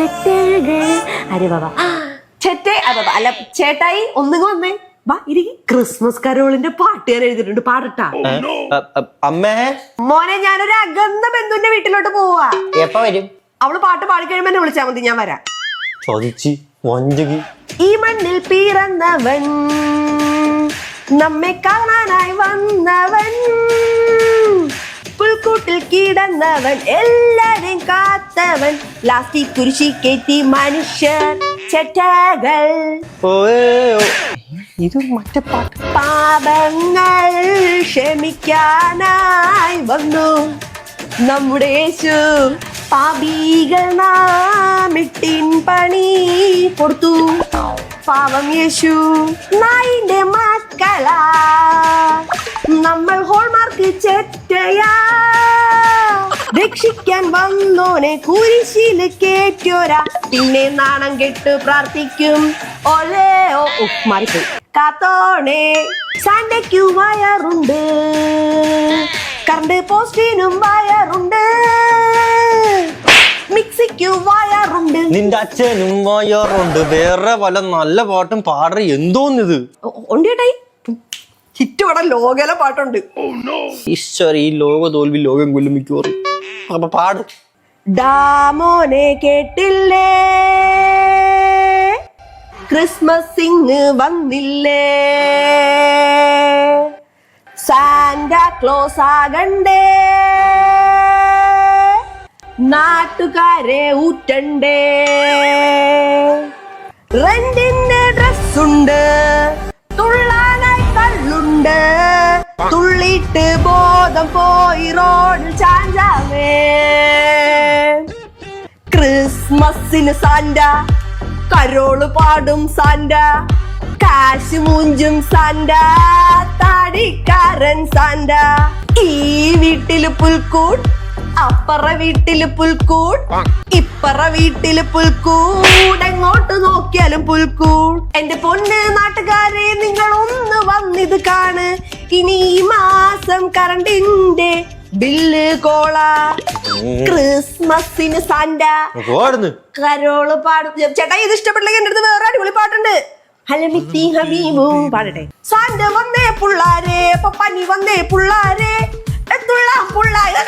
അരെ ബാബാ? ചെറ്റേ അല്ല ചേട്ടായി ഒന്നുങ്ങ വന്നേ. വാ ഇരിക്കി. ക്രിസ്മസ് കരോളിന്റെ പാട്ട് ഞാൻ എഴുതിയിട്ടുണ്ട്. പാടട്ടാ. അ- അമ്മേ. മോനെ ഞാനൊരു അകന്ന ബന്ധുവിന്റെ വീട്ടിലോട്ട് പോവാ. എപ്പ വരും? അവൾ പാട്ട് പാടി കഴിയുമ്പോ എന്നെ വിളിച്ചാ മതി ഞാൻ വരാം. ചോദിച്ചു വഞ്ചകി. ഈ മണ്ണിൽ പിറന്നവൻ നമ്മെ കാണാനായി വന്നവൻ. പുൽക്കൂട്ടിൽ കിടന്നവൻ എല്ലാരെയും കാത്തവൻ. ലാസ്റ്റി കുരിശി കയറ്റി മനുഷ്യർ ചെറ്റകൾ. ഇത് മറ്റേ പാട്ട്. പാപങ്ങൾ ക്ഷമിക്കാനായി വന്നു. നമ്മുടെ യേശു പാപീകൾ നാമിട്ടിൻ പണി കൊടുത്തു. പാവം യേശു നായിന്റെ മക്കളാ. നമ്മൾ ഹോൾമാർക്ക് ചെറ്റയാ. രക്ഷിക്കാൻ വന്നോനെ കുരിശിൽ കേറ്റോരാ. പിന്നെ നാണം കെട്ട് പ്രാർത്ഥിക്കും. ഓലേ ഓ മാറിപ്പോയി. കാത്തോണേ സാണ്ടയ്ക്കു വയറുണ്ട്. കറണ്ട് പോസ്റ്റിനും വയറുണ്ട്. മിക്സിക്ക് വയറുണ്ട്. നിന്റെ അച്ഛനും വയറുണ്ട്. വേറെ പല നല്ല പാട്ടും പാടറ എന്തോന്നിത്? ഉണ്ട് ചേട്ടായി. ഹിറ്റ് പടം ലോകല പാട്ടുണ്ട്. ഈശ്വര ഈ ലോക തോൽവി ലോകം കൊല്ലും മിക്കവാറും. അപ്പൊ പാട്. ഡാമോനെ കേട്ടില്ലേ? ക്രിസ്മസ് ഇങ് വന്നില്ലേ? സാന്റാ ക്ലോസ് ആകണ്ടേ? നാട്ടുകാരെ ഊറ്റണ്ടേ? റെന്റിന്റെ പോയി റോഡിൽ ചാഞ്ചാമേ ക്രിസ്മസിന് സാന്റ കരോൾ പാടും സാന്റ കാശ് മൂഞ്ചും സാന്റ താടിക്കാരൻ സാന്റ. ഈ വീട്ടിൽ പുൽക്കൂട് അപ്പറ വീട്ടിൽ പുൽക്കൂട് ഇപ്പറ വീട്ടിൽ പുൽക്കൂട്. എങ്ങോട്ട് നോക്കിയാലും പുൽക്കൂട്. എന്റെ പൊന്ന് നാട്ടുകാരെ നിങ്ങൾ ഒന്ന് വന്നിത് കാണ്. ഇനി ഈ മാസം കറണ്ടിന്റെ ബില്ല് കോള. ക്രിസ്മസിന് സാന്റ. കരോൾ പാടും. ചേട്ടാ ഇത് ഇഷ്ടപ്പെട്ടില്ലെങ്കിൽ എന്റെ അടുത്ത് വേറെ അടിപൊളി പാട്ടുണ്ട്. ഹലമിത്തി ഹബീബും പാടട്ടെ. സാന്റ വന്നേ പുള്ളാരെ പനി വന്നേ പുള്ളാരെ. എത്തുള്ള പുള്ളാരെ